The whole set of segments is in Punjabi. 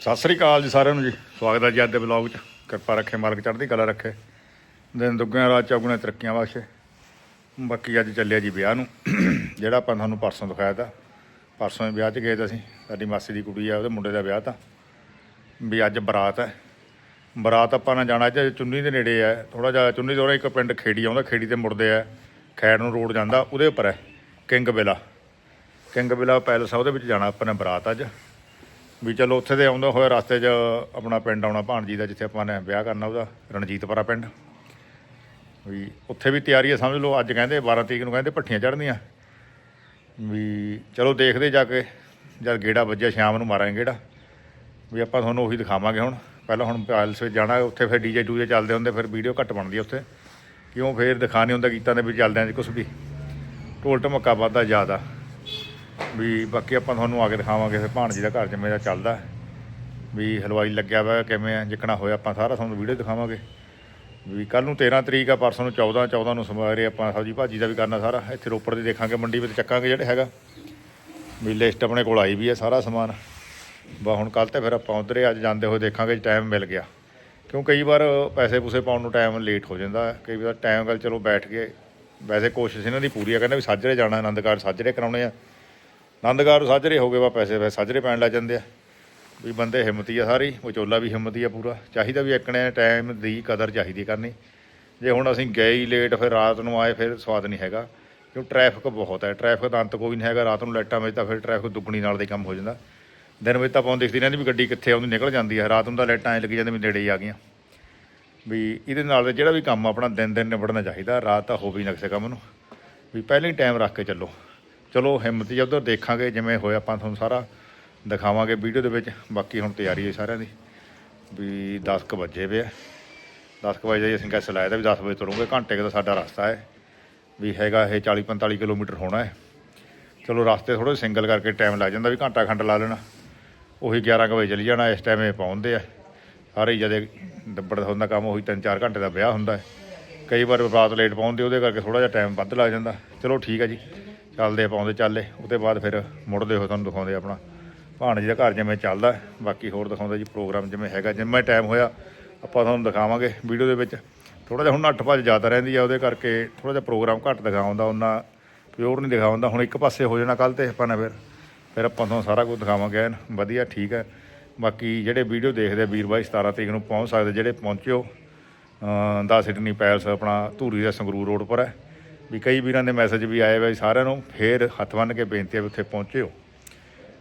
ਸਤਿ ਸ੍ਰੀ ਅਕਾਲ ਜੀ ਸਾਰਿਆਂ ਨੂੰ ਜੀ। ਸਵਾਗਤ ਹੈ ਜੀ ਅੱਜ ਦੇ ਵਲੌਗ 'ਚ। ਕਿਰਪਾ ਰੱਖੇ, ਮਾਲਕ ਚੜ੍ਹਦੀ ਕਲਾ ਰੱਖੇ। ਦਿਨ ਦੁੱਗਿਆਂ ਰਾਤ ਚੌਗੁਣੇ ਤਰੱਕੀਆਂ ਬਖਸ਼ੇ ਬਾਕੀ ਅੱਜ ਚੱਲਿਆ ਜੀ ਵਿਆਹ ਨੂੰ। ਜਿਹੜਾ ਆਪਾਂ ਤੁਹਾਨੂੰ ਪਰਸੋਂ ਦਿਖਾਇਆ ਤਾ। ਪਰਸੋਂ ਹੀ ਵਿਆਹ 'ਚ ਗਏ ਤਾਂ ਅਸੀਂ। ਸਾਡੀ ਮਾਸੀ ਦੀ ਕੁੜੀ ਆ, ਉਹਦੇ ਮੁੰਡੇ ਦਾ ਵਿਆਹ ਤਾਂ। ਵੀ ਅੱਜ ਬਰਾਤ ਹੈ। ਬਰਾਤ ਆਪਾਂ ਨੇ ਜਾਣਾ ਅੱਜ ਚੁੰਨੀ ਦੇ ਨੇੜੇ ਹੈ। ਥੋੜਾ ਜਿਹਾ ਚੁੰਨੀ ਤੋਂ ਇੱਕ ਪਿੰਡ ਖੇੜੀ ਆਉਂਦਾ, ਖੇੜੀ ਤੇ ਮੁੜਦੇ ਆ ਖੈੜ ਨੂੰ ਰੋਡ ਜਾਂਦਾ, ਉਹਦੇ ਉੱਪਰ ਹੈ। King Bela. King Bela palace ਆ, ਉਹਦੇ ਵਿੱਚ ਜਾਣਾ ਆਪਾਂ ਨੇ ਬਰਾਤ ਅੱਜ। ਵੀ ਚਲੋ ਉੱਥੇ ਦੇ ਆਉਂਦਾ ਹੋਇਆ ਰਸਤੇ 'ਚ ਆਪਣਾ ਪਿੰਡ ਆਉਣਾ ਭਾਣਜੀ ਦਾ, ਜਿੱਥੇ ਆਪਾਂ ਨੇ ਵਿਆਹ ਕਰਨਾ ਉਹਦਾ, ਰਣਜੀਤਪੁਰਾ ਪਿੰਡ। ਵੀ ਉੱਥੇ ਵੀ ਤਿਆਰੀ ਹੈ ਸਮਝ ਲਓ, ਅੱਜ ਕਹਿੰਦੇ 12 ਤਰੀਕ ਨੂੰ ਕਹਿੰਦੇ ਭੱਠੀਆਂ ਚੜ੍ਹਨੀਆਂ। ਵੀ ਚਲੋ ਦੇਖਦੇ ਜਾ ਕੇ, ਜਦ ਗੇੜਾ ਵੱਜਿਆ ਸ਼ਾਮ ਨੂੰ ਮਾਰਾਂਗੇ ਗੇੜਾ। ਵੀ ਆਪਾਂ ਤੁਹਾਨੂੰ ਉਹੀ ਦਿਖਾਵਾਂਗੇ ਹੁਣ। ਪਹਿਲਾਂ ਹੁਣ ਪੈਲਸ ਵਿੱਚ ਜਾਣਾ, ਉੱਥੇ ਫਿਰ ਡੀਜੇ ਡੂਜੇ ਚੱਲਦੇ ਹੁੰਦੇ, ਫਿਰ ਵੀਡੀਓ ਘੱਟ ਬਣਦੀ ਆ ਉੱਥੇ। ਕਿਉਂ ਫਿਰ ਦਿਖਾ ਨਹੀਂ ਹੁੰਦਾ ਗੀਤਾਂ ਦੇ ਵਿੱਚ ਚੱਲਦਿਆਂ ਜੀ ਕੁਝ ਵੀ। ਢੋਲ ਢਮੱਕਾ ਵੱਧਦਾ ਜ਼ਿਆਦਾ। ਵੀ ਬਾਕੀ ਆਪਾਂ ਤੁਹਾਨੂੰ ਆ ਕੇ ਦਿਖਾਵਾਂਗੇ ਫਿਰ ਭਾਣਜੀ ਦਾ ਘਰ ਜਿਵੇਂ ਦਾ ਚੱਲਦਾ। ਵੀ ਹਲਵਾਈ ਲੱਗਿਆ ਵਾ, ਕਿਵੇਂ ਆ, ਜਿੱਕਣਾ ਹੋਇਆ, ਆਪਾਂ ਸਾਰਾ ਤੁਹਾਨੂੰ ਵੀਡੀਓ ਦਿਖਾਵਾਂਗੇ। ਵੀ ਕੱਲ ਨੂੰ 13 ਤਰੀਕ ਆ, ਪਰਸੋਂ ਨੂੰ 14 14 ਨੂੰ ਸਵੇਰੇ ਆਪਾਂ ਸਬਜੀ ਭਾਜੀ ਦਾ ਵੀ ਕਰਨਾ ਸਾਰਾ। ਇੱਥੇ ਰੋਪੜ ਦੇ ਦੇਖਾਂਗੇ, ਮੰਡੀ ਵਿੱਚ ਚੱਕਾਂਗੇ ਜਿਹੜੇ ਹੈਗਾ। ਵੀ ਲਿਸਟ ਆਪਣੇ ਕੋਲ ਆਈ ਵੀ ਹੈ ਸਾਰਾ ਸਮਾਨ। ਬਾ ਹੁਣ ਕੱਲ ਤੇ ਫਿਰ ਆਪਾਂ ਉਧਰੇ ਅੱਜ ਜਾਂਦੇ ਹੋਏ ਦੇਖਾਂਗੇ, ਜੇ ਟਾਈਮ ਮਿਲ ਗਿਆ। ਕਿਉਂ ਕਈ ਵਾਰ ਪੈਸੇ ਪੂਸੇ ਪਾਉਣ ਨੂੰ ਟਾਈਮ ਲੇਟ ਹੋ ਜਾਂਦਾ ਕਈ ਵਾਰ ਟਾਈਮ ਗੱਲ ਚਲੋ ਬੈਠ ਕੇ, ਵੈਸੇ ਕੋਸ਼ਿਸ਼ ਇਹਨਾਂ ਦੀ ਪੂਰੀ ਆ, ਕਹਿੰਦੇ ਵੀ ਸਾਜਰੇ ਜਾਣਾ ਆਨੰਦ ਆਨੰਦਗੜ੍ਹ ਸਾਜਰੇ ਕਰਾਉਣੇ ਆ। ਆਨੰਦਗੜ੍ਹ ਸਾਜਰੇ ਹੋ ਗਏ ਵਾ, ਪੈਸੇ ਫਿਰ ਸਾਜਰੇ ਪੈਣ ਲੱਗ ਜਾਂਦੇ ਆ। ਵੀ ਬੰਦੇ ਹਿੰਮਤੀ ਆ ਸਾਰੀ, ਵਿਚੋਲਾ ਵੀ ਹਿੰਮਤੀ ਆ ਪੂਰਾ। ਚਾਹੀਦਾ ਵੀ ਇੱਕਣੇ ਟਾਈਮ ਦੀ ਕਦਰ ਚਾਹੀਦੀ ਕਰਨੀ। ਜੇ ਹੁਣ ਅਸੀਂ ਗਏ ਹੀ ਲੇਟ ਫਿਰ ਰਾਤ ਨੂੰ ਆਏ, ਫਿਰ ਸਵਾਦ ਨਹੀਂ ਹੈਗਾ। ਕਿਉਂ ਟ੍ਰੈਫਿਕ ਬਹੁਤ ਹੈ ਟ੍ਰੈਫਿਕ ਦਾ ਅੰਤ ਕੋਈ ਨਹੀਂ ਹੈਗਾ। ਰਾਤ ਨੂੰ ਲਾਈਟਾਂ ਵਿੱਚ ਤਾਂ ਫਿਰ ਟ੍ਰੈਫਿਕ ਦੁੱਗਣੀ ਨਾਲ ਦਾ ਹੀ ਕੰਮ ਹੋ ਜਾਂਦਾ। ਦਿਨ ਵਿੱਚ ਤਾਂ ਆਪਾਂ ਨੂੰ ਦਿਖਦੀ ਰਹਿੰਦੀ ਵੀ ਗੱਡੀ ਕਿੱਥੇ ਆਉਂਦੀ ਨਿਕਲ ਜਾਂਦੀ ਹੈ ਰਾਤ ਨੂੰ ਤਾਂ ਲਾਈਟਾਂ ਐ ਲੱਗੀ ਜਾਂਦੇ ਵੀ ਨੇੜੇ ਹੀ ਆ ਗਈਆਂ। ਵੀ ਇਹਦੇ ਨਾਲ ਜਿਹੜਾ ਵੀ ਕੰਮ ਆਪਣਾ ਦਿਨ ਦਿਨ ਨਿਬੜਨਾ ਚਾਹੀਦਾ, ਰਾਤ ਤਾਂ ਹੋ ਵੀ ਨਾ ਕਿਸੇ ਕੰਮ ਨੂੰ। ਵੀ ਪਹਿਲਾਂ ਹੀ ਟਾਈਮ ਰੱਖ ਕੇ ਚੱਲੋ। ਚਲੋ ਹਿੰਮਤ ਜੀ ਉਧਰ ਦੇਖਾਂਗੇ, ਜਿਵੇਂ ਹੋਇਆ ਆਪਾਂ ਤੁਹਾਨੂੰ ਸਾਰਾ ਦਿਖਾਵਾਂਗੇ ਵੀਡੀਓ ਦੇ ਵਿੱਚ। ਬਾਕੀ ਹੁਣ ਤਿਆਰੀ ਹੈ ਸਾਰਿਆਂ ਦੀ ਵੀ 10 ਕੁ ਵਜੇ ਪਿਆ 10 ਕੁ ਵਜੇ ਅਸੀਂ ਕੈਸ ਲਾਇਆ ਤਾਂ ਵੀ 10 ਵਜੇ ਤੁਰੂਗੇ। ਘੰਟੇ ਕੁ ਦਾ ਸਾਡਾ ਰਸਤਾ ਹੈ ਵੀ ਹੈਗਾ ਇਹ 40 45 ਕਿਲੋਮੀਟਰ ਹੋਣਾ ਹੈ। ਚਲੋ ਰਸਤੇ ਥੋੜੇ ਸਿੰਗਲ ਕਰਕੇ ਟਾਈਮ ਲੱਗ ਜਾਂਦਾ ਵੀ ਘੰਟਾ ਖੰਡ ਲਾ ਲੈਣਾ। ਉਹੀ 11 ਕੁ ਵਜੇ ਚਲੀ ਜਾਣਾ, ਇਸ ਟਾਈਮ ਇਹ ਪਹੁੰਚਦੇ ਆ। ਸਾਰੇ ਜਦੇ ਦੱਬੜ ਹੁੰਦਾ ਕੰਮ, ਉਹੀ 3-4 ਘੰਟੇ ਦਾ ਵਿਆਹ ਹੁੰਦਾ ਹੈ। ਕਈ ਵਾਰ ਰਾਤ ਲੇਟ ਪਹੁੰਚਦੇ, ਉਹਦੇ ਕਰਕੇ ਥੋੜਾ ਜਿਹਾ ਟਾਈਮ ਵੱਧ ਲੱਗ ਜਾਂਦਾ। ਚਲੋ ਠੀਕ ਹੈ ਜੀ। ਚੱਲਦੇ ਪਾਉਂਦੇ ਚੱਲੇ ਉਹਦੇ ਬਾਅਦ ਫਿਰ ਮੁੜਦੇ ਹੋਏ ਤੁਹਾਨੂੰ ਦਿਖਾਉਂਦੇ ਆਪਣਾ। ਭਾਣ ਜੀ ਦਾ ਘਰ ਜਿਵੇਂ ਚੱਲਦਾ ਬਾਕੀ ਹੋਰ ਦਿਖਾਉਂਦੇ ਜੀ ਪ੍ਰੋਗਰਾਮ ਜਿਵੇਂ ਹੈਗਾ ਜਿਵੇਂ ਟਾਈਮ ਹੋਇਆ ਆਪਾਂ ਤੁਹਾਨੂੰ ਦਿਖਾਵਾਂਗੇ ਵੀਡੀਓ ਦੇ ਵਿੱਚ। ਥੋੜਾ ਜਿਹਾ ਹੁਣ ਨੱਠ ਭੱਜ ਜ਼ਿਆਦਾ ਰਹਿੰਦੀ ਆ ਉਹਦੇ ਕਰਕੇ ਥੋੜਾ ਜਿਹਾ ਪ੍ਰੋਗਰਾਮ ਘੱਟ ਦਿਖਾਉਂਦਾ ਉਹਨਾਂ ਪਿਓਰ ਨਹੀਂ ਦਿਖਾਉਂਦਾ। ਹੁਣ ਇੱਕ ਪਾਸੇ ਹੋ ਜਾਣਾ ਕੱਲ ਤੇ ਆਪਾਂ ਨੇ ਫਿਰ ਫਿਰ ਆਪਾਂ ਤੁਹਾਨੂੰ ਸਾਰਾ ਕੁਝ ਦਿਖਾਵਾਂਗੇ ਐਨ ਵਧੀਆ ਠੀਕ ਹੈ। ਬਾਕੀ ਜਿਹੜੇ ਵੀਡੀਓ ਦੇਖਦੇ ਆ ਵੀਰ ਬਾਈ 17 ਤਰੀਕ ਨੂੰ ਪਹੁੰਚ ਸਕਦੇ ਜਿਹੜੇ ਪਹੁੰਚਿਓ ਅ, ਦਾ ਸਿਡਨੀ ਪੈਲਸ ਆਪਣਾ ਧੂਰੀ ਦਾ ਸੰਗਰੂਰ ਰੋਡ ਪਰ ਹੈ। ਵੀ ਕਈ ਵੀਰਾਂ ਦੇ ਮੈਸੇਜ ਵੀ ਆਏ ਵੇ ਸਾਰਿਆਂ ਨੂੰ ਫੇਰ ਹੱਥ ਬੰਨ੍ਹ ਕੇ ਬੇਨਤੀ ਹੈ ਵੀ ਉੱਥੇ ਪਹੁੰਚਿਓ।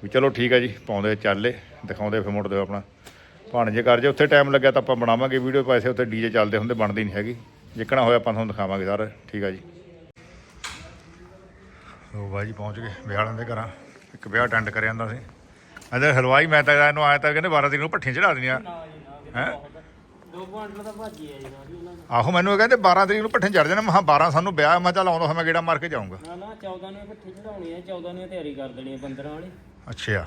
ਵੀ ਚਲੋ ਠੀਕ ਹੈ ਜੀ ਪਾਉਂਦੇ ਚੱਲੇ ਦਿਖਾਉਂਦੇ ਫਿਰ ਮੁੜਦੇ ਆਪਣਾ। ਭਾਣਜੇ ਕਰ ਜੇ ਉੱਥੇ ਟਾਈਮ ਲੱਗਿਆ ਤਾਂ ਆਪਾਂ ਬਣਾਵਾਂਗੇ ਵੀਡੀਓ ਪੈਸੇ ਉੱਥੇ ਡੀਜੇ ਚੱਲਦੇ ਹੁੰਦੇ ਬਣਦੀ ਨਹੀਂ ਹੈਗੀ। ਜਿੱਕਣਾ ਹੋਇਆ ਆਪਾਂ ਤੁਹਾਨੂੰ ਦਿਖਾਵਾਂਗੇ ਸਾਰਾ ਠੀਕ ਹੈ ਜੀ। ਲੋ ਬਾਈ ਜੀ ਪਹੁੰਚ ਗਏ ਵਿਆਹ ਦੇ ਘਰਾਂ। ਇੱਕ ਵਿਆਹ ਅਟੈਂਡ ਕਰਿਆ ਜਾਂਦਾ ਸੀ। ਅਜੇ ਹਲਵਾਈ ਮੈਂ ਤਾਂ ਇਹਨੂੰ ਆਇਆ ਤਾਂ ਕਹਿੰਦੇ 12 ਤਰੀਕ ਨੂੰ ਭੱਠੀਆਂ ਚੜਾ ਦੇਣੀਆਂ। ਹੈ? ਭਾਜੀ ਉਹਨਾਂ ਆਹੋ ਮੈਨੂੰ ਇਹ ਕਹਿੰਦੇ 12 ਤਰੀਕ ਨੂੰ ਭੱਠੀਆਂ ਚੜ ਜਾਣਾ। ਮੈਂ ਕਿਹਾ 12 ਸਾਨੂੰ ਵਿਆਹ ਮੈਂ ਚੱਲ ਆਉਂਦਾ ਹੋਇਆ ਮੈਂ ਗੇੜਾ ਮਾਰ ਕੇ ਜਾਊਂਗਾ। ਨਾ ਨਾ 14 ਨੂੰ ਇਕੱਠੇ ਚੜਾਉਣੀ ਹੈ 14 ਨੂੰ ਤਿਆਰੀ ਕਰ ਦੇਣੀ ਹੈ 15 ਵਾਲੀ। ਅੱਛਾ। ਹਾਂ।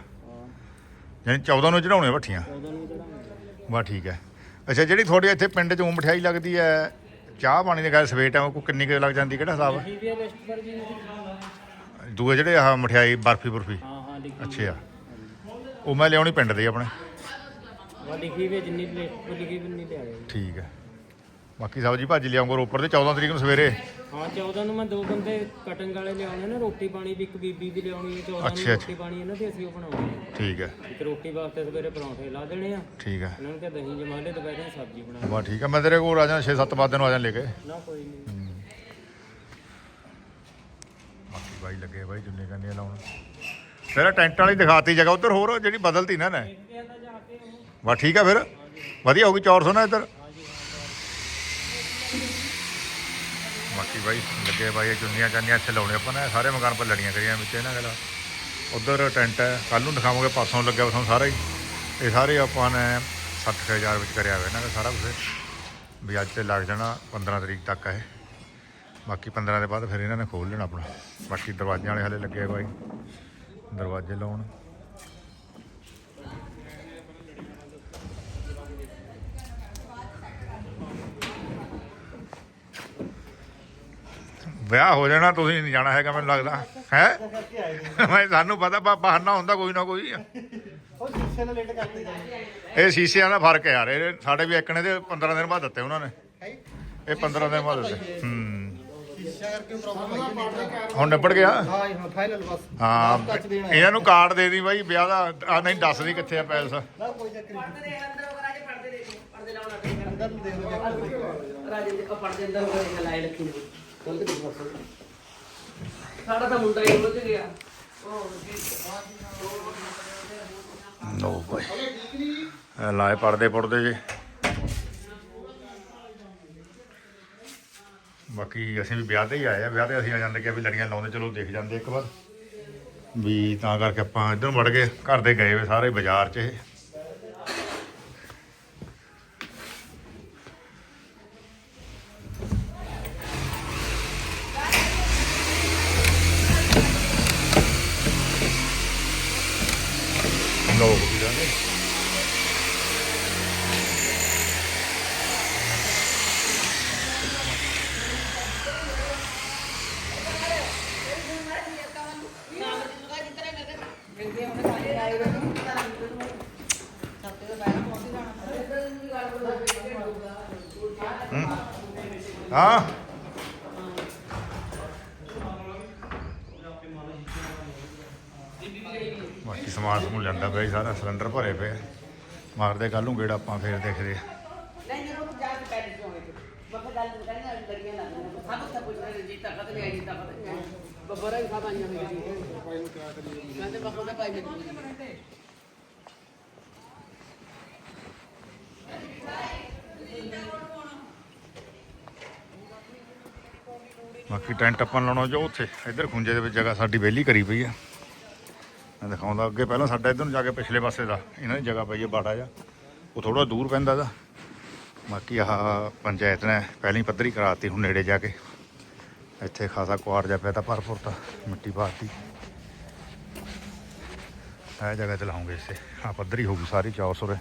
ਯਾਨੀ 14 ਨੂੰ ਚੜਾਉਣੇ ਭੱਠੀਆਂ? 14 ਨੂੰ ਚੜਾਉਣੀ ਠੀਕ ਹੈ। ਅੱਛਾ ਜਿਹੜੀ ਤੁਹਾਡੇ ਇੱਥੇ ਪਿੰਡ 'ਚ ਊਂ ਮਠਿਆਈ ਲੱਗਦੀ ਹੈ ਚਾਹ ਪਾਣੀ ਦੀ ਗੱਲ ਸਵੇਟ ਆ ਕੋਈ ਕਿੰਨੀ ਕੁ ਲੱਗ ਜਾਂਦੀ ਕਿਹੜਾ ਹਿਸਾਬ ਹੈ? ਲਿਖੀ ਵੀ ਹੈ ਲਿਸਟ ਪਰ ਜੀ ਹਾਂ ਦੂਏ ਜਿਹੜੇ ਆਹ ਮਠਿਆਈ ਬਰਫੀ ਬਰਫੀ? ਹਾਂ ਲਿਖੀ ਅੱਛਾ। ਉਹ ਮੈਂ ਲਿਆਉਣੀ ਪਿੰਡ ਦੇ ਆਪਣੇ। ਵਾ ਲਿਖੀ ਵੀ ਜਿੰਨੀ ਲਿਖੀ ਵੀ ਨਹੀਂ ਲਿਆ ਠੀਕ ਹੈ। ਬਾਕੀ ਸਬਜੀ ਭਾਜੀ ਲਿਆਉਂਗਾ ਰੋਪੜ ਦੇ 14 ਤਰੀਕ ਨੂੰ ਸਵੇਰੇ। ਹਾਂ 14 ਨੂੰ ਮੈਂ ਦੋ ਬੰਦੇ ਕਟਿੰਗ ਵਾਲੇ ਲਿਆਉਣੇ ਨੇ ਰੋਟੀ ਪਾਣੀ ਵੀ ਇੱਕ ਬੀਬੀ ਦੀ ਲਿਆਉਣੀ ਹੈ 14 ਅੱਛਾ, ਨੂੰ ਅੱਛਾ। ਰੋਟੀ ਪਾਣੀ ਇਹਨਾਂ ਦੀ ਅਸੀਂ ਉਹ ਬਣਾਉਣੀ ਠੀਕ ਹੈ। ਇੱਕ ਰੋਟੀ ਵਾਸਤੇ ਸਵੇਰੇ ਪਰੌਂਠੇ ਲਾ ਦੇਣੇ ਆ। ਠੀਕ ਹੈ। ਇਹਨਾਂ ਨੂੰ ਕਿ ਦਹੀਂ ਜਮਾ ਲੈ ਦੁਪਹਿਰੇ ਸਬਜ਼ੀ ਬਣਾ ਬਾ ਠੀਕ ਹੈ ਮੈਂ ਤੇਰੇ ਕੋਲ ਆ ਜਾਣਾ 6-7 ਵਜੇ ਨੂੰ ਆ ਜਾਣ ਲੈ ਕੇ। ਨਾ ਕੋਈ ਨਹੀਂ। ਬਾਕੀ ਬਾਈ ਲੱਗੇ ਬਾਈ ਜੁੰਨੇ ਕੰਨੇ ਲਾਉਣ। ਤੇਰਾ ਟੈਂਟ ਵਾਲੀ ਦਿਖਾਤੀ ਜਗ੍ਹਾ ਉਧਰ ਹੋਰ ਜਿਹੜੀ ਬਦਲਤੀ ਨਾ ਨੇ ਇਹ ਤਾਂ ਜਾ ਕੇ ਉਹ ਬਸ ਠੀਕ ਹੈ ਫਿਰ। ਵਧੀਆ ਹੋ ਗਈ 400 ਨਾ ਇੱਧਰ। ਬਾਕੀ ਬਾਈ, ਲੱਗੇ ਬਾਈ ਚੁੰਨੀਆਂ ਚਾਨੀਆਂ ਇੱਥੇ ਲਾਉਣੇ ਆਪਾਂ ਨੇ। ਸਾਰੇ ਮਕਾਨ ਪਰ ਲੜੀਆਂ ਕਰੀਆਂ ਵਿੱਚ ਇਹਨਾਂ ਗੱਲਾਂ। ਉਧਰ ਟੈਂਟ ਹੈ। ਕੱਲ ਨੂੰ ਦਿਖਾਵਾਂਗੇ ਪਾਸੋਂ ਲੱਗਿਆ ਉਥੋਂ ਸਾਰਾ ਹੀ। ਇਹ ਸਾਰੇ ਆਪਾਂ ਨੇ 60000 ਵਿੱਚ ਕਰਿਆ ਹੋਇਆ ਇਹਨਾਂ ਦਾ ਸਾਰਾ ਕੁਝ ਵੀ ਅੱਜ ਤੇ ਲੱਗ ਜਾਣਾ 15 ਤਰੀਕ ਤੱਕ ਹੈ। ਬਾਕੀ 15 ਦੇ ਬਾਅਦ ਫਿਰ ਇਹਨਾਂ ਨੇ ਖੋਲ ਲੈਣਾ ਆਪਣਾ। ਬਾਕੀ ਦਰਵਾਜ਼ਿਆਂ ਵਾਲੇ ਹਲੇ ਲੱਗੇ ਆ ਬਾਈ। ਦਰਵਾਜ਼ੇ ਲਾਉਣ। ਵਿਆਹ ਹੋ ਜਾਣਾ ਤੁਸੀਂ ਨਹੀਂ ਜਾਣਾ ਹੈਗਾ ਮੈਨੂੰ ਲੱਗਦਾ। ਹੈ? ਮੈਂ ਸਾਨੂੰ ਪਤਾ ਬਾ- ਬਹਾਨਾ ਹੁੰਦਾ ਕੋਈ ਨਾ ਕੋਈ। ਉਹ ਸ਼ੀਸ਼ੇ ਨਾਲ ਲੇਟ ਕਰਦੇ ਜਾਂਦੇ ਇਹ ਸ਼ੀਸ਼ਿਆਂ ਦਾ ਫ਼ਰਕ ਹੈ ਯਾਰ ਇਹ ਸਾਡੇ ਵੀ ਇੱਕ ਨੇ ਤੇ 15 ਦਿਨ ਬਾਅਦ ਦਿੱਤੇ ਉਹਨਾਂ ਨੇ। ਇਹ 15 ਦਿਨ ਬਾਅਦ ਦਿੱਤੇ। ਹੂੰ। ਹੁਣ ਨਿਬੜ ਗਿਆ? ਹਾਂ ਜੀ, ਹਾਂ ਫਾਈਨਲ ਬਸ। ਹਾਂ Last touch ਦੇਣਾ। ਹੈ। ਇਹਨਾਂ ਨੂੰ ਕਾਰਡ ਦੇ ਦੀ ਬਾਈ ਵਿਆਹ ਦਾ। ਆ ਨਹੀਂ ਦੱਸ ਦੀ ਕਿੱਥੇ ਆ ਨਾ ਕੋਈ ਚੱਕਰ ਨਹੀਂ। ਅੰਦਰ ਦੇ ਰਾਜੇ ਦੇ ਪੜਦੇ ਅੰਦਰ ਹੋ ਗਿਆ ਲਾਇ ਰੱਖੀ ਨੇ। ਸਾਡਾ ਤਾਂ ਮੁੰਡਾ ਹੀ ਰੁੱਝ ਗਿਆ ਲੋ ਬਾਈ ਲਾਏ ਪੜਦੇ ਪੜਦੇ ਜੇ। ਬਾਕੀ ਅਸੀਂ ਵੀ ਵਿਆਹ ਤੇ ਹੀ ਆਏ ਆ। ਵਿਆਹ ਤੇ ਅਸੀਂ ਆ ਜਾਂਦੇ ਕਿ ਵੀ ਲੜੀਆਂ ਲਾਉਂਦੇ, ਚਲੋ ਦੇਖ ਜਾਂਦੇ ਇੱਕ ਵਾਰ। ਵੀ ਤਾਂ ਕਰਕੇ ਆਪਾਂ ਇੱਧਰ ਵੜ ਗਏ। ਘਰ ਦੇ ਗਏ ਵੇ ਸਾਰੇ ਬਾਜ਼ਾਰ 'ਚ ਇਹ। ਲੋਕ ਵੀ ਜਾਂਦੇ ਹਾਂ ਬਾਕੀ ਸਮਾਨ ਸਮੂਨ ਲੈਂਦਾ ਪਿਆ ਜੀ ਸਾਰਾ ਸਿਲੰਡਰ ਭਰੇ ਪਏ ਆ। ਮਾਰਦੇ ਕੱਲ ਨੂੰ ਗੇੜਾ ਆਪਾਂ ਫੇਰ ਦੇਖਦੇ ਆ। ਨਹੀਂ ਜਦੋਂ ਜਾ ਕੇ ਪੈਰ ਕਿਉਂ ਆਏ ਬੱਬਾ ਗੱਲ ਕਰਨੀ ਲੜੀਆਂ ਲੱਗਦੀਆਂ ਸਾਨੂੰ ਤਾਂ ਪੁੱਛ ਰਹੇ ਜੀ ਤਾਕਤ ਨਹੀਂ ਆਈ ਤਾਕਤ ਨਹੀਂ ਆਈ ਬੱਬਾ ਰਾਂ ਖਾ ਬਾਈਆਂ ਮੇਰੀ ਮੈਂ ਤੇ ਬੱਬਾ ਦਾ ਭਾਈ ਮੇਰੀ ਬਾਕੀ ਟੈਂਟ ਆਪਾਂ ਲਾਉਣਾ ਜੋ ਉੱਥੇ ਇੱਧਰ ਖੁੰਝੇ ਦੇ ਵਿੱਚ ਜਗ੍ਹਾ ਸਾਡੀ ਵਿਹਲੀ ਕਰੀ ਪਈ ਆ। ਮੈਂ ਦਿਖਾਉਂਦਾ, ਅੱਗੇ ਪਹਿਲਾਂ ਸਾਡਾ ਇੱਧਰ ਨੂੰ ਜਾ ਕੇ ਪਿਛਲੇ ਪਾਸੇ ਦਾ, ਇਹਨਾਂ ਦੀ ਜਗ੍ਹਾ ਪਈ ਹੈ ਬਾੜਾ ਜਾ ਉਹ ਥੋੜਾ ਦੂਰ ਪੈਂਦਾ ਦਾ। ਬਾਕੀ ਆਹ ਪੰਚਾਇਤ ਨੇ ਪਹਿਲਾਂ ਹੀ ਪੱਧਰੀ ਕਰਾਤੀ, ਹੁਣ ਨੇੜੇ ਜਾ ਕੇ। ਇੱਥੇ ਖਾਸਾ ਕੁਆਰ ਜਾ ਪਿਆ ਤਾਂ ਭਰ ਭੁਰ ਤਾਂ ਮਿੱਟੀ ਪਾਤੀ। ਇਹ ਜਗ੍ਹਾ ਤੇ ਲਾਉਂਗੇ ਇਸੇ। ਆ ਪੱਧਰੀ ਹੋਊਗੀ ਸਾਰੀ, ਚੌਰ ਸੁਰੇ।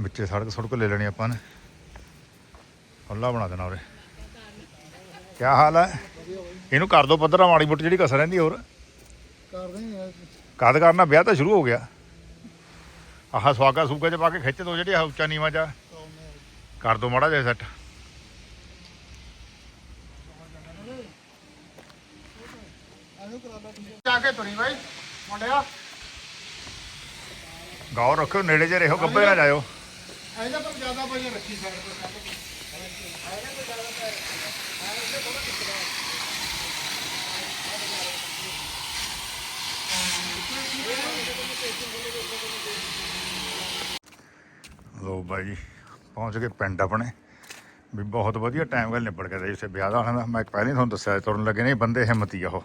ਵਿੱਚੇ ਸੜਕ, ਸੁੜਕ ਲੈ ਲੈਣੀ ਆਪਾਂ ਨੇ। ਖੁੱਲਾ ਬਣਾ ਦੇਣਾ ਉਰੇ। ਕੀ ਹਾਲ ਹੈ? ਇਹਨੂੰ ਕਰ ਦੋ ਪੱਧਰਾ ਮਾੜੀ ਮੋਟੀ ਜਿਹੜੀ ਕਸਰ ਰਹਿੰਦੀ ਹੋਰ। ਕਰਦੇ ਆ। ਕਦ ਕਰਨਾ? ਵਿਆਹ ਤਾਂ ਸ਼ੁਰੂ ਹੋ ਗਿਆ। ਆਹ ਸਵਾਗਾ ਸੂਗਾ ਚ ਪਾ ਕੇ ਖਿੱਚ ਦੋ ਜਿਹੜੀ ਆਹ ਉੱਚਾ ਨੀਵਾ ਜਾ। ਕਰ ਦੋ ਮਾੜਾ ਜਿਹਾ ਸੈੱਟ ਜਾ ਕੇ ਤੁਰੀ ਬਾਈ ਮੁੰਡਿਆ। ਗੌਰ ਰੱਖਿਓ ਨੇੜੇ ਜੇ ਰਹੋ ਗੱਬੇ ਨਾ ਜਾਇਓ। ਇਹਦਾ ਪਰ ਜ਼ਿਆਦਾ ਪਈਆਂ ਰੱਖੀ ਸਾਈਡ ਤੇ। ਲੋ ਬਾਈ ਪਹੁੰਚ ਗਏ ਪਿੰਡ ਆਪਣੇ। ਵੀ ਬਹੁਤ ਵਧੀਆ ਟਾਈਮ ਗੱਲ ਨਿਬੜ ਗਿਆ ਸੀ ਉਸੇ ਵਿਆਹ ਦਾ ਉਹਨਾਂ ਦਾ। ਮੈਂ ਪਹਿਲਾਂ ਹੀ ਤੁਹਾਨੂੰ ਦੱਸਿਆ ਤੁਰਨ ਲੱਗੇ ਨੇ ਬੰਦੇ ਹਿੰਮਤੀ ਆ ਉਹ।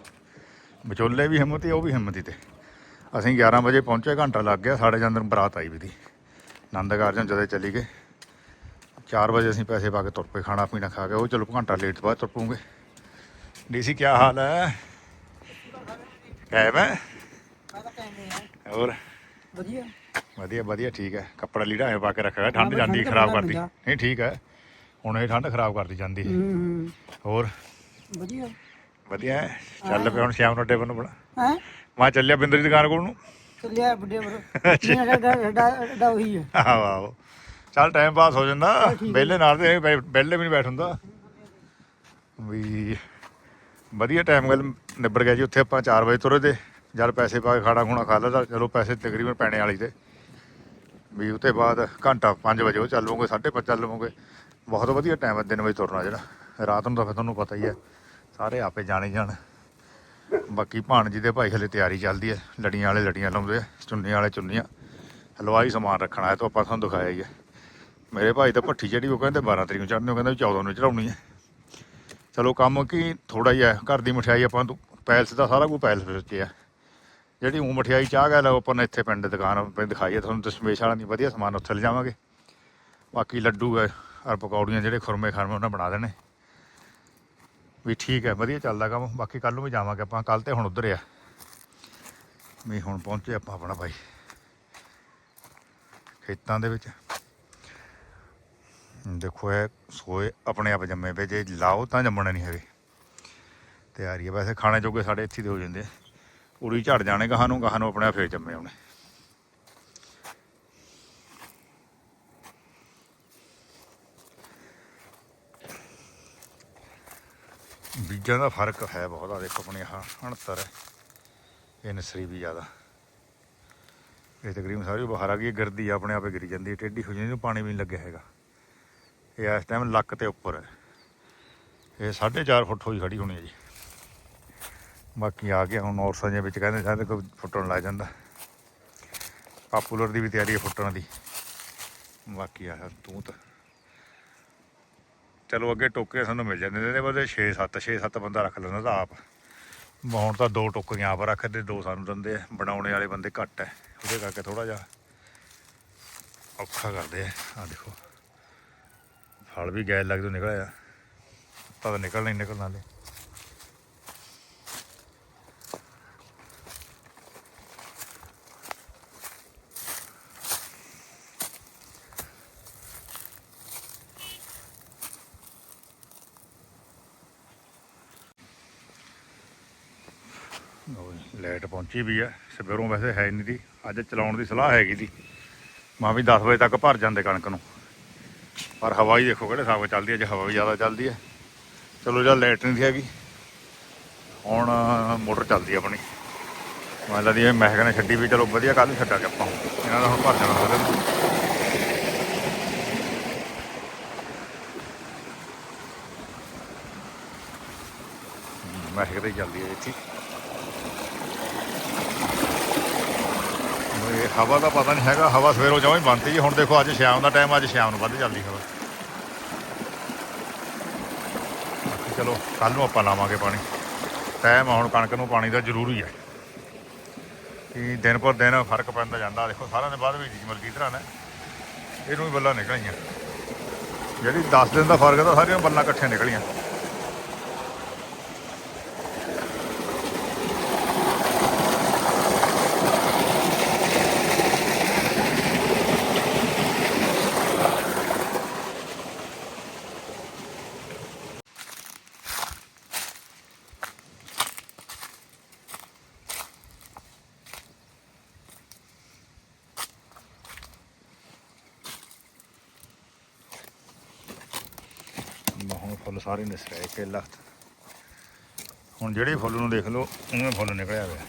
ਵਿਚੋਲੇ ਵੀ ਹਿੰਮਤੀ ਉਹ ਵੀ ਹਿੰਮਤੀ ਤੇ। ਅਸੀਂ 11 ਵਜੇ ਪਹੁੰਚੇ ਘੰਟਾ ਲੱਗ ਗਿਆ ਸਾਡੇ ਜਾਂਦਰ ਬਰਾਤ ਆਈ ਵੀ ਦੀ। ਆਨੰਦ ਕਾਰਜੋਂ ਜਦੋਂ ਚਲੀ ਗਏ। 4 ਵਜੇ ਅਸੀਂ ਪੈਸੇ ਪਾ ਕੇ ਤੁਰ ਪਏ ਖਾਣਾ ਪੀਣਾ ਖਾ ਕੇ। ਉਹ ਚਲੋ ਘੰਟਾ ਲੇਟ ਬਾਅਦ ਤੁਰ ਪੂਗੇ ਡੀਸੀ ਕੀ ਹਾਲ ਹੈ? ਹੈ। ਹੋਰ? ਵਧੀਆ। ਵਧੀਆ ਵਧੀਆ ਠੀਕ ਹੈ। ਕੱਪੜਾ ਲੀੜਾ ਐ ਪਾ ਕੇ ਰੱਖਿਆ ਠੰਡ ਜਾਂਦੀ ਖਰਾਬ ਕਰਦੀ। ਨਹੀਂ ਠੀਕ ਹੈ। ਹੁਣ ਇਹ ਠੰਡ ਖਰਾਬ ਕਰਦੀ ਜਾਂਦੀ ਹੈ ਹੋਰ? ਵਧੀਆ। ਵਧੀਆ ਹੈ। ਚੱਲ ਪਿਆ ਹੁਣ ਸ਼ਾਮ ਨੂੰ ਅੱਡੇ ਬੰਨੂ ਬਣਾ। ਹੈ? ਮੈਂ ਚੱਲਿਆ ਬਿੰਦਰ ਦੀ ਦੁਕਾਨ ਕੋਲ ਨੂੰ। ਚੱਲਿਆ ਵੱਡੇ ਬਰ ਮੇਰਾ ਉਹੀ ਹੈ। ਆਹੋ ਆਹੋ। ਚੱਲ ਟਾਈਮ ਪਾਸ ਹੋ ਜਾਂਦਾ। ਵਿਹਲੇ ਨਾਲ ਤੇ ਵਿਹਲੇ ਵੀ ਨਹੀਂ ਬੈਠ ਹੁੰਦਾ। ਵੀ ਵਧੀਆ ਟਾਈਮ ਗੱਲ ਨਿਬੜ ਗਿਆ ਜੀ। ਉੱਥੇ ਆਪਾਂ 4 ਵਜੇ ਤੁਰੇ ਤੇ। ਜਦ ਪੈਸੇ ਪਾ ਕੇ ਖਾਣਾ ਖੂਣਾ ਖਾ ਲਿਆ ਤਾਂ ਚਲੋ ਪੈਸੇ ਤਕਰੀਬਨ ਪੈਣੇ ਵਾਲੀ ਤੇ। ਵੀ ਉਤੇ ਬਾਅਦ ਘੰਟਾ 5 ਵਜੇ ਉਹ ਚੱਲੂਗੇ 5:30 ਚੱਲੂਗੇ ਬਹੁਤ ਵਧੀਆ ਟਾਈਮ ਹੈ ਦਿਨ ਵਿੱਚ ਤੁਰਨਾ ਜਿਹੜਾ। ਰਾਤ ਨੂੰ ਤਾਂ ਫਿਰ ਤੁਹਾਨੂੰ ਪਤਾ ਹੀ ਹੈ ਸਾਰੇ ਆਪੇ ਜਾਣੇ ਜਾਣ। ਬਾਕੀ ਭਾਣਜੀ ਦੇ ਭਾਈ ਹਲੇ ਤਿਆਰੀ ਚੱਲਦੀ ਹੈ ਲੜੀਆਂ ਵਾਲੇ ਲੜੀਆਂ ਲਾਉਂਦੇ ਆ, ਚੁੰਨੀਆਂ ਵਾਲੇ ਚੁੰਨੀਆਂ। ਹਲਵਾਈ ਸਮਾਨ ਰੱਖਣਾ ਹੈ ਤਾਂ ਆਪਾਂ ਤੁਹਾਨੂੰ ਦਿਖਾਇਆ ਹੀ ਹੈ ਮੇਰੇ ਭਾਈ ਤਾਂ ਭੱਠੀ ਜਿਹੜੀ ਉਹ ਕਹਿੰਦੇ 12 ਤਰੀਕ ਨੂੰ ਚੜ੍ਹਨੀ, ਉਹ ਕਹਿੰਦਾ ਵੀ 14 ਨੂੰ ਚੜਾਉਣੀ ਹੈ ਚਲੋ ਕੰਮ ਕੀ ਥੋੜਾ ਹੀ ਹੈ ਘਰ ਦੀ ਮਠਿਆਈ ਆਪਾਂ ਤੋਂ ਪੈਲਸ ਦਾ ਸਾਰਾ ਕੁਝ ਪੈਲਸ ਵਿੱਚ ਹੈ ਜਿਹੜੀ ਉਹ ਮਠਿਆਈ ਚਾਹ ਗਿਆ ਲਓ, ਆਪਾਂ ਨੇ ਇੱਥੇ ਪਿੰਡ ਦੁਕਾਨ ਆਪਣੀ ਦਿਖਾਈ ਹੈ, ਤੁਹਾਨੂੰ ਦਸ਼ਮੇਸ਼ ਵਾਲਿਆਂ ਦੀ ਵਧੀਆ ਸਮਾਨ ਉੱਥੇ ਲਿਜਾਵਾਂਗੇ ਬਾਕੀ ਲੱਡੂ ਹੈ, ਔਰ ਪਕੌੜੀਆਂ ਜਿਹੜੇ ਖੁਰਮੇ ਖਾਰਮੇ ਉਹਨਾਂ ਬਣਾ ਦੇਣੇ। ਵੀ ਠੀਕ ਹੈ, ਵਧੀਆ ਚੱਲਦਾ ਕੰਮ। ਬਾਕੀ ਕੱਲ ਨੂੰ ਵੀ ਜਾਵਾਂਗੇ ਆਪਾਂ ਕੱਲ ਤੇ ਹੁਣ ਉਧਰ ਆ। ਵੀ ਹੁਣ ਪਹੁੰਚੇ ਆਪਾਂ ਆਪਣਾ ਭਾਈ, ਖੇਤਾਂ ਦੇ ਵਿੱਚ। ਦੇਖੋ, ਇਹ ਸੋਏ ਆਪਣੇ ਆਪ ਜੰਮੇ ਪਏ, ਜੇ ਲਾਓ ਤਾਂ ਜੰਮਣੇ ਨਹੀਂ ਹੈਗੇ। ਤਿਆਰੀ ਹੈ, ਵੈਸੇ ਖਾਣੇ ਜੋਗੇ ਸਾਡੇ ਇੱਥੇ ਦੇ ਹੋ ਜਾਂਦੇ ਆ। ਉਰੀ ਝੜ ਜਾਣੇ ਗਾਹਾਂ ਨੂੰ ਗਾਹਾਂ ਨੂੰ ਆਪਣੇ ਫੇਰ ਜੰਮੇ ਆਉਣੇ ਬੀਜਾਂ ਦਾ ਫ਼ਰਕ ਹੈ ਬਹੁਤ ਆ ਦੇਖੋ ਆਪਣੇ ਆਹ 69 ਹੈ। ਇਹ ਨਸਰੀ ਵੀ ਜ਼ਿਆਦਾ ਇਹ ਤਕਰੀਬਨ ਸਾਰੀ ਬਾਹਰ ਆ ਗਈ ਗਰਦੀ ਆਪਣੇ ਆਪੇ ਗਿਰੀ ਜਾਂਦੀ ਟੇਢੀ ਹੋ ਜਾਂਦੀ ਪਾਣੀ ਵੀ ਨਹੀਂ ਲੱਗਿਆ ਹੈਗਾ। ਇਹ ਇਸ ਟਾਈਮ ਲੱਕ ਤੇ ਉੱਪਰ ਹੈ। ਇਹ 4.5 ਫੁੱਟ ਹੋਈ ਖੜੀ ਹੋਣੀ ਹੈ ਜੀ। ਬਾਕੀ ਆ ਗਿਆ ਹੁਣ ਔਰਸਾਂ ਦੇ ਵਿੱਚ ਕਹਿੰਦੇ ਸਾਡੇ ਕੋਈ ਫੁੱਟਣ ਲੱਗ ਜਾਂਦਾ। ਪਾਪੂਲਰ ਦੀ ਵੀ ਤਿਆਰੀ ਹੈ ਫੁੱਟਣ ਦੀ। ਬਾਕੀ ਆ ਤੂੰ ਤਾਂ। ਚਲੋ ਅੱਗੇ ਟੋਕਰੇ ਸਾਨੂੰ ਮਿਲ ਜਾਂਦੇ ਨੇ ਬਸ 6 7 6 7 ਬੰਦਾ ਰੱਖ ਲੈਂਦਾ ਤਾਂ ਆਪ। ਹੁਣ ਤਾਂ ਦੋ ਟੋਕਰੀਆਂ ਆਪ ਰੱਖਦੇ ਦੋ ਸਾਨੂੰ ਦਿੰਦੇ ਆ। ਬਣਾਉਣੇ ਵਾਲੇ ਬੰਦੇ ਘੱਟ ਐ ਉਹਦੇ ਕਰਕੇ ਥੋੜਾ ਜਿਹਾ ਔਖਾ ਕਰਦੇ ਆ। ਆ ਦੇਖੋ। ਫਲ ਵੀ ਗੈਸ ਲੱਗਦੇ ਨਿਕਲਿਆ। ਤਾਂ ਨਿਕਲਣਾ ਹੀ ਨਿਕਲਣਾ ਲੈ ਲਓ ਜੀ, ਲਾਈਟ ਪਹੁੰਚੀ ਵੀ ਹੈ ਸਵੇਰੋਂ ਵੈਸੇ ਹੈ ਨਹੀਂ ਦੀ ਅੱਜ ਚਲਾਉਣ ਦੀ ਸਲਾਹ ਹੈਗੀ ਦੀ ਮਾਂ ਵੀ 10 ਵਜੇ ਤੱਕ ਭਰ ਜਾਂਦੇ ਕਣਕ ਨੂੰ। ਪਰ ਹਵਾ ਹੀ ਦੇਖੋ ਕਿਹੜੇ ਹਿਸਾਬ ਚੱਲਦੀ ਹੈ ਅੱਜ ਹਵਾ ਵੀ ਜ਼ਿਆਦਾ ਚੱਲਦੀ ਹੈ ਚਲੋ ਜਦ ਲਾਈਟ ਨਹੀਂ ਸੀ ਹੈਗੀ। ਹੁਣ ਮੋਟਰ ਚੱਲਦੀ ਆਪਣੀ। ਮੰਨ ਲਾ ਦੀ ਇਹ ਮੈਂ ਛੱਡੀ ਵੀ, ਚਲੋ ਵਧੀਆ ਕੱਲ ਨੂੰ ਛੱਡਾਂਗੇ ਆਪਾਂ। ਇਹਨਾਂ ਦਾ ਹੁਣ ਭਰ ਜਾਣਾ ਸਾਰਿਆਂ ਨੂੰ। ਮੈਂ ਚੱਲਦੀ ਹੈ ਇੱਥੇ ਇਹ ਹਵਾ ਦਾ ਪਤਾ ਨਹੀਂ ਹੈਗਾ, ਹਵਾ ਸਵੇਰੋਂ ਜਮਾਂ ਹੀ ਬੰਦ ਸੀ ਹੁਣ ਦੇਖੋ ਅੱਜ ਸ਼ਾਮ ਦਾ ਟਾਈਮ ਅੱਜ ਸ਼ਾਮ ਨੂੰ ਵੱਧ ਚੱਲਦੀ ਹਵਾ। ਚਲੋ ਕੱਲ ਨੂੰ ਆਪਾਂ ਲਾਵਾਂਗੇ ਪਾਣੀ। ਟਾਈਮ ਹੁਣ ਕਣਕ ਨੂੰ ਪਾਣੀ ਦਾ ਜ਼ਰੂਰੀ ਹੈ ਕਿ ਦਿਨ ਪਰ ਦਿਨ ਫ਼ਰਕ ਪੈਂਦਾ ਜਾਂਦਾ, ਦੇਖੋ ਸਾਰਿਆਂ ਦੇ ਬਾਅਦ ਵੀ ਜੀ ਮਲਕੀ ਤਰ੍ਹਾਂ ਨੇ। ਇਹਨੂੰ ਵੀ ਬੱਲਾਂ ਨਿਕਲੀਆਂ। ਜਿਹੜੀ 10 ਦਿਨ ਦਾ ਫ਼ਰਕ ਤਾਂ ਸਾਰੀਆਂ ਬੱਲਾਂ ਇਕੱਠੀਆਂ ਨਿਕਲੀਆਂ। ਹੁਣ ਫੁੱਲ ਸਾਰੇ ਨਿਸਰੇ ਕੇਲਾ ਹੁਣ ਜਿਹੜੇ ਫੁੱਲ ਨੂੰ ਦੇਖ ਲਓ ਉਵੇਂ ਫੁੱਲ ਨਿਕਲਿਆ ਹੋਇਆ।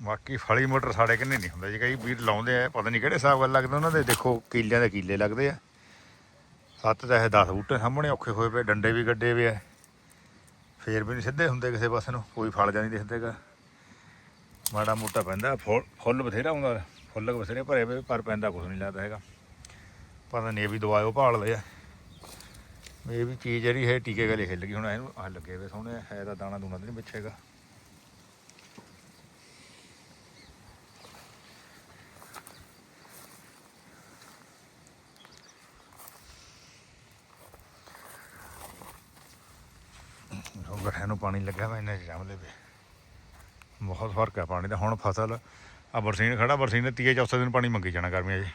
ਬਾਕੀ ਫਲੀ ਮੋਟਰ ਸਾਡੇ ਕਿੰਨੇ ਨਹੀਂ ਹੁੰਦਾ ਜੀ ਕਈ ਵੀਰ ਲਾਉਂਦੇ ਆ ਪਤਾ ਨਹੀਂ ਕਿਹੜੇ ਹਿਸਾਬ ਨਾਲ ਲੱਗਦੇ ਉਹਨਾਂ ਦੇ ਦੇਖੋ ਕੀਲਿਆਂ ਦੇ ਕੀਲੇ ਲੱਗਦੇ ਆ। ਸੱਤ ਚਾਹੇ 10 ਬੂਟੇ ਸਾਹਮਣੇ ਔਖੇ ਹੋਏ ਪਏ ਡੰਡੇ ਵੀ ਗੱਡੇ ਵੇ ਆ। ਫੇਰ ਵੀ ਨਹੀਂ ਸਿੱਧੇ ਹੁੰਦੇ ਕਿਸੇ ਪਾਸੇ ਨੂੰ, ਕੋਈ ਫਲ ਜਾਂ ਨਹੀਂ ਦਿਖਦੇਗਾ ਮਾੜਾ ਮੋਟਾ ਪੈਂਦਾ, ਫੁੱਲ ਫੁੱਲ ਬਥੇਰਾ ਆਉਂਦਾ ਫੁੱਲ ਬਥੇਰੇ ਭਰੇ ਪਏ ਪਰ ਪੈਂਦਾ ਕੁਝ ਨਹੀਂ ਲੱਗਦਾ ਹੈਗਾ। ਪਤਾ ਨਹੀਂ ਇਹ ਵੀ ਦਵਾਇਓ ਭਾਲ ਲਏ ਆ। ਇਹ ਵੀ ਚੀਜ਼ ਜਿਹੜੀ ਹੈ ਟੀਕੇ ਗਲੇ ਹਿੱਲ ਗਈ, ਹੁਣ ਇਹਨੂੰ ਆ ਲੱਗੇ ਵੇ ਸੋਹਣੇ ਹੈ ਤਾਂ ਦਾਣਾ ਦੂਣਾ ਤੇ ਨਹੀਂ ਪਿੱਛੇਗਾ ਗੱਠਿਆਂ ਨੂੰ ਪਾਣੀ ਲੱਗਾ ਵਾ ਇਹਨਾਂ ਜੰਮਦੇ ਪਏ ਬਹੁਤ ਫ਼ਰਕ ਹੈ ਪਾਣੀ ਦਾ। ਹੁਣ ਫਸਲ ਆ ਬਰਸੀਨ ਖੜਾ, ਬਰਸੀਨ ਨੇ ਤੀਏ ਚੌਥੇ ਦਿਨ ਪਾਣੀ ਮੰਗੀ ਜਾਣਾ ਗਰਮੀਆਂ 'ਚ।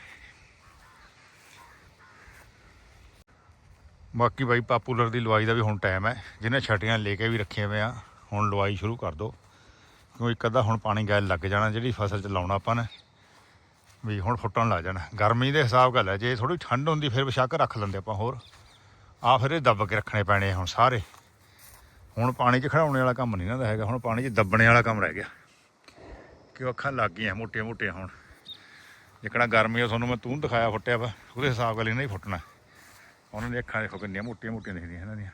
ਬਾਕੀ ਬਾਈ, ਪਾਪੂਲਰ ਦੀ ਲਵਾਈ ਦਾ ਵੀ ਹੁਣ ਟਾਈਮ ਹੈ। ਜਿਹਨੇ ਛਟੀਆਂ ਲੈ ਕੇ ਵੀ ਰੱਖੀਆਂ ਹੋਏ ਆ ਹੁਣ ਲਵਾਈ ਸ਼ੁਰੂ ਕਰ ਦੋ। ਕਿਉਂਕਿ ਇੱਕ ਅੱਧਾ ਹੁਣ ਪਾਣੀ ਗੈਲ ਲੱਗ ਜਾਣਾ, ਜਿਹੜੀ ਫਸਲ 'ਚ ਲਾਉਣਾ ਆਪਾਂ ਨੇ। ਵੀ ਹੁਣ ਫੁੱਟਣ ਲੱਗ ਜਾਣਾ। ਗਰਮੀ ਦੇ ਹਿਸਾਬ ਗੱਲ ਹੈ, ਜੇ ਥੋੜੀ ਠੰਡ ਹੁੰਦੀ, ਫਿਰ ਵਿਸ਼ਾਕ ਰੱਖ ਲੈਂਦੇ ਆਪਾਂ ਹੋਰ। ਆ ਫਿਰ ਇਹ ਦੱਬ ਕੇ ਰੱਖਣੇ ਪੈਣੇ ਹੁਣ ਸਾਰੇ। ਹੁਣ ਪਾਣੀ 'ਚ ਖੜਾਉਣੇ ਵਾਲਾ ਕੰਮ ਨਹੀਂ ਨਾ ਹੈਗਾ, ਹੁਣ ਪਾਣੀ 'ਚ ਦੱਬਣੇ ਵਾਲਾ ਕੰਮ ਰਹਿ ਗਿਆ। ਕਿ ਅੱਖਾਂ ਲੱਗ ਗਈਆਂ ਮੋਟੀਆਂ ਮੋਟੀਆਂ ਹੁਣ। ਜਿਕਣਾ ਗਰਮੀ ਆ, ਤੁਹਾਨੂੰ ਮੈਂ ਤੂੰ ਦਿਖਾਇਆ ਫੁੱਟਿਆ ਵਾ, ਉਹਦੇ ਹਿਸਾਬ ਨਾਲ ਨਹੀਂ ਫੁੱਟਣਾ। ਉਹਨਾਂ ਦੀਆਂ ਅੱਖਾਂ ਦੇਖੋ ਕਿੰਨੀਆਂ ਮੋਟੀਆਂ ਮੋਟੀਆਂ ਦਿਖਦੀਆਂ ਇਹਨਾਂ ਦੀਆਂ।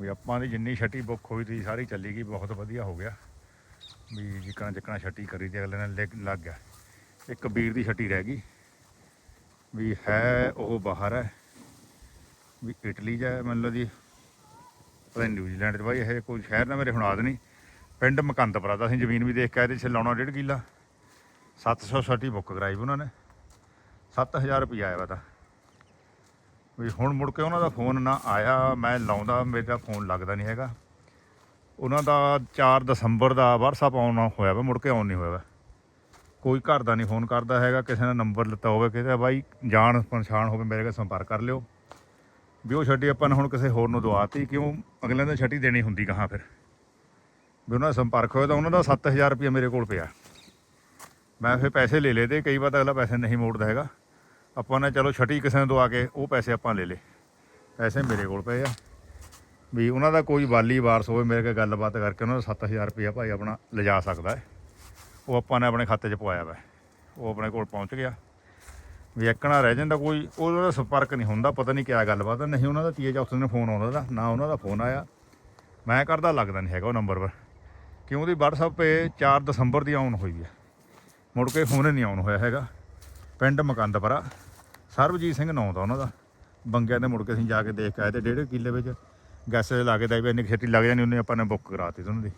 ਵੀ ਆਪਾਂ ਦੀ ਜਿੰਨੀ ਛੱਟੀ ਬੁੱਕ ਹੋਈ ਤੀ ਸਾਰੀ ਚੱਲੀ ਗਈ, ਬਹੁਤ ਵਧੀਆ ਹੋ ਗਿਆ। ਵੀ ਜਿਕਣਾ ਜਿਕਣਾ ਛੱਟੀ ਕਰੀ ਤੇ ਅਗਲੇ ਨੇ ਲਿਗ- ਲੱਗ ਗਿਆ। ਇੱਕ ਵੀਰ ਦੀ ਛੱਟੀ ਰਹਿ ਗਈ। ਵੀ ਹੈ ਉਹ ਬਾਹਰ ਹੈ। ਵੀ ਇਟਲੀ ਜਾ ਮੰਨ ਲਓ ਜੀ, ਪਤਾ ਨਹੀਂ ਨਿਊਜ਼ੀਲੈਂਡ ਚ ਬਾਈ ਇਹ ਕੋਈ ਸ਼ਹਿਰ ਨਾ ਮੇਰੇ ਹੁਣ ਯਾਦ ਨਹੀਂ। ਪਿੰਡ ਮਕੰਦਪੁਰਾ ਦਾ ਅਸੀਂ ਜ਼ਮੀਨ ਵੀ ਦੇਖ ਕੇ ਆਏ ਤੇ ਛਲਾਉਣਾ ਡੇਢ ਕਿੱਲਾ। 700 ਛੱਟੀ ਬੁੱਕ ਕਰਾਈ ਵੀ ਉਹਨਾਂ ਨੇ। 7000 ਰੁਪਇਆ ਆਇਆ ਵਾ ਤਾਂ। ਵੀ ਹੁਣ ਮੁੜ ਕੇ ਉਹਨਾਂ ਦਾ ਫੋਨ ਨਾ ਆਇਆ, ਮੈਂ ਲਾਉਂਦਾ, ਮੇਰਾ ਫੋਨ ਲੱਗਦਾ ਨਹੀਂ ਹੈਗਾ। ਉਹਨਾਂ ਦਾ 4 ਦਸੰਬਰ ਦਾ WhatsApp ਆਉਣਾ ਹੋਇਆ ਵਾ, ਮੁੜ ਕੇ ਆਉਣ ਨਹੀਂ ਹੋਇਆ ਵਾ। ਕੋਈ ਘਰ ਦਾ ਨਹੀਂ ਫੋਨ ਕਰਦਾ ਹੈਗਾ, ਕਿਸੇ ਨੇ ਨੰਬਰ ਲਿੱਤਾ ਹੋਵੇ ਕਿਸੇ ਦਾ ਬਾਈ, ਜਾਣ ਪਛਾਣ ਹੋਵੇ, ਮੇਰੇ ਨਾਲ ਸੰਪਰਕ ਕਰ ਲਿਓ। ਵੀ ਉਹ ਛੱਡੀ ਆਪਾਂ ਨੇ ਹੁਣ ਕਿਸੇ ਹੋਰ ਨੂੰ ਦਵਾਤੀ, ਕਿਉਂ ਅਗਲੇ ਨੇ ਛੱਡੀ ਦੇਣੀ ਹੁੰਦੀ ਕਹਾਂ ਫਿਰ? ਵੀ ਉਹਨਾਂ ਦਾ ਸੰਪਰਕ ਹੋਇਆ ਤਾਂ ਉਹਨਾਂ ਦਾ 7000 ਰੁਪਏ ਮੇਰੇ ਕੋਲ ਪਿਆ। ਮੈਂ ਫਿਰ ਪੈਸੇ ਲੈ ਲਏ ਤੇ ਕਈ ਵਾਰ ਤਾਂ ਅਗਲਾ ਪੈਸੇ ਨਹੀਂ ਮੋੜਦਾ ਹੈਗਾ। ਆਪਾਂ ਨੇ ਚਲੋ ਛੱਟੀ ਕਿਸੇ ਨੂੰ ਦਵਾ ਕੇ, ਉਹ ਪੈਸੇ ਆਪਾਂ ਲੈ ਲਏ। ਪੈਸੇ ਮੇਰੇ ਕੋਲ ਪਏ ਆ। ਵੀ ਉਹਨਾਂ ਦਾ ਕੋਈ ਵਾਲੀ ਵਾਰਸ ਹੋਵੇ, ਮੇਰੇ ਕੋਲ ਗੱਲਬਾਤ ਕਰਕੇ ਉਹਨਾਂ ਦਾ 7000 ਰੁਪਏ ਭਾਈ ਆਪਣਾ ਲਿਜਾ ਸਕਦਾ ਹੈ। ਉਹ ਆਪਾਂ ਨੇ ਆਪਣੇ ਖਾਤੇ 'ਚ ਪਵਾਇਆ ਵਾ। ਉਹ ਆਪਣੇ ਕੋਲ ਪਹੁੰਚ ਗਿਆ। ਵੇਖਣਾ ਰਹਿ ਜਾਂਦਾ ਕੋਈ, ਉਹਦਾ ਸੰਪਰਕ ਨਹੀਂ ਹੁੰਦਾ, ਪਤਾ ਨਹੀਂ ਕਿਆ ਗੱਲਬਾਤ ਆ। ਨਹੀਂ ਉਹਨਾਂ ਦਾ ਤੀਏ ਚੌਥੇ ਦਿਨ ਫੋਨ ਆਉਂਦਾ ਦਾ ਨਾ ਉਹਨਾਂ ਦਾ ਫੋਨ ਆਇਆ। ਮੈਂ ਕਰਦਾ ਲੱਗਦਾ ਨਹੀਂ ਹੈਗਾ ਉਹ ਨੰਬਰ ਪਰ। ਕਿਉਂ ਉਹਦੀ WhatsApp 'ਤੇ 4 ਦਸੰਬਰ ਦੀ ਆਉਣ ਹੋਈ ਹੈ ਮੁੜ ਕੇ ਫੋਨ ਹੀ ਨਹੀਂ ਆਉਣ ਹੋਇਆ ਹੈਗਾ। ਪਿੰਡ ਮਕੰਦਪਰਾ। ਸਰਬਜੀਤ ਸਿੰਘ ਨਾਂ ਦਾ ਉਹਨਾਂ ਦਾ। ਬੰਗਿਆਂ ਦੇ ਮੁੜ ਕੇ ਅਸੀਂ ਜਾ ਕੇ ਦੇਖ ਕੇ ਆਏ ਤੇ ਡੇਢ ਕਿੱਲੇ ਵਿੱਚ ਗੈਸ ਲਾ ਕੇ ਦਾ ਵੀ ਇੰਨੀ ਕੁ ਛੇਤੀ ਲੱਗ ਜਾਣੀ, ਉਹਨੇ ਆਪਾਂ ਨੇ ਬੁੱਕ ਕਰਾਤੀ ਉਹਨਾਂ ਦੀ।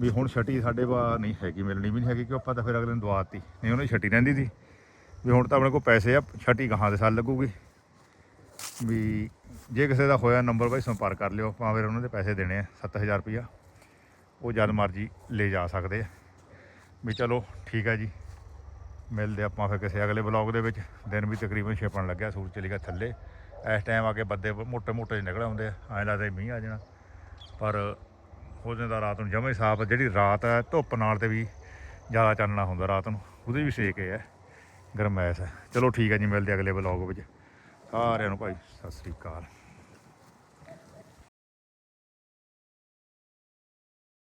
ਵੀ ਹੁਣ ਛਟੀ ਸਾਡੇ ਵਾ ਨਹੀਂ ਹੈਗੀ, ਮਿਲਣੀ ਵੀ ਨਹੀਂ ਹੈਗੀ ਕਿ ਆਪਾਂ ਤਾਂ ਫਿਰ ਅਗਲੇ ਨੂੰ ਦਵਾਤੀ ਨਹੀਂ, ਉਹਨੇ ਛਟੀ ਰਹਿੰਦੀ ਸੀ। ਵੀ ਹੁਣ ਤਾਂ ਆਪਣੇ ਕੋਲ ਪੈਸੇ ਆ, ਛਟੀ ਗਾਹਾਂ ਦੇ ਸਾਲ ਲੱਗੂਗੀ। ਵੀ ਜੇ ਕਿਸੇ ਦਾ ਹੋਇਆ ਨੰਬਰ ਬਾਈ ਸੰਪਰਕ ਕਰ ਲਿਓ ਆਪਾਂ ਫਿਰ ਉਹਨਾਂ ਦੇ ਪੈਸੇ ਦੇਣੇ ਆ 7000 ਰੁਪਇਆ ਉਹ ਜਦ ਮਰਜ਼ੀ ਲੈ ਜਾ ਸਕਦੇ ਆ। ਵੀ ਚਲੋ, ਠੀਕ ਆ ਜੀ। ਮਿਲਦੇ ਆਪਾਂ ਫਿਰ ਕਿਸੇ ਅਗਲੇ ਬਲੌਗ ਦੇ ਵਿੱਚ। ਦਿਨ ਵੀ ਤਕਰੀਬਨ ਛੇਪਣ ਲੱਗਿਆ ਸੂਰਜ ਚਲੀ ਗਿਆ ਥੱਲੇ। ਇਸ ਟਾਈਮ ਆ ਕੇ ਬੱਦੇ ਮੋਟੇ ਮੋਟੇ ਜਿਹੇ ਨਿਕਲ ਆਉਂਦੇ ਆ। ਐਂ ਲੱਗਦਾ ਮੀਂਹ ਆ ਜਾਣਾ। ਪਰ ਹੋ ਜਾਂਦਾ ਰਾਤ ਨੂੰ, ਜਮੇ ਸਾਫ਼ ਜਿਹੜੀ ਰਾਤ ਹੈ ਧੁੱਪ ਨਾਲ ਤੇ ਵੀ ਜ਼ਿਆਦਾ ਚਾਨਣਾ ਹੁੰਦਾ ਰਾਤ ਨੂੰ, ਉਹਦੇ ਵੀ ਸੇਕ ਇਹ ਹੈ ਗਰਮੈਸ਼ ਹੈ ਚਲੋ ਠੀਕ ਹੈ ਜੀ, ਮਿਲਦੇ ਅਗਲੇ ਬਲੌਗ ਵਿੱਚ। ਸਾਰਿਆਂ ਨੂੰ ਭਾਈ, ਸਤਿ ਸ੍ਰੀ ਅਕਾਲ।